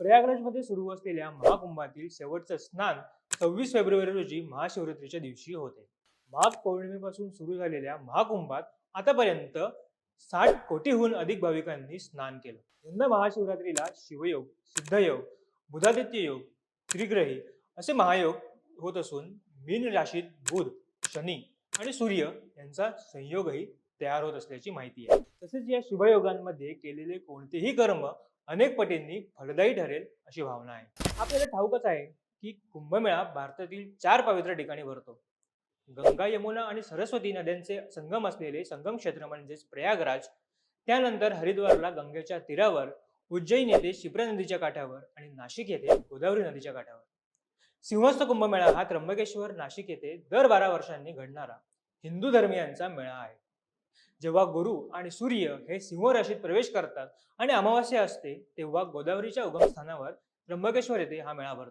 प्रयागराजमध्ये सुरू असलेल्या महाकुंभातील शेवटचं स्नान सव्वीस फेब्रुवारी रोजी महाशिवरात्रीच्या दिवशी होते. माघ पौर्णिमेपासून सुरू झालेल्या महाकुंभात आतापर्यंत साठ कोटीहून अधिक भाविकांनी स्नान केलं. यंदा महाशिवरात्रीला शिवयोग सिद्धयोग बुधादित्य योग त्रिग्रही असे महायोग होत असून मीन राशीत बुध शनी आणि सूर्य यांचा संयोगही तयार होत असल्याची माहिती आहे. तसेच या शुभयोगांमध्ये केलेले कोणतेही कर्म अनेक पटींनी फलदायी ठरेल अशी भावना आहे. आपल्याला ठाऊकच आहे की कुंभमेळा भारतातील चार पवित्र ठिकाणी भरतो. गंगा यमुना आणि सरस्वती नद्यांचे संगम असलेले संगम क्षेत्र म्हणजेच प्रयागराज त्यानंतर हरिद्वारला गंगेच्या तीरावर उज्जैन येथे शिप्रा नदीच्या काठावर आणि नाशिक येथे गोदावरी नदीच्या काठावर. सिंहस्थ कुंभमेळा हा त्र्यंबकेश्वर नाशिक येथे दर बारा वर्षांनी घडणारा हिंदू धर्मियांचा मेळा आहे. जेव्हा गुरु आणि सूर्य हे सिंह राशीत प्रवेश करतात आणि अमावास्या असते तेव्हा गोदावरीच्या उगमस्थानावर त्र्यंबकेश्वर येथे हा मेळा भरतो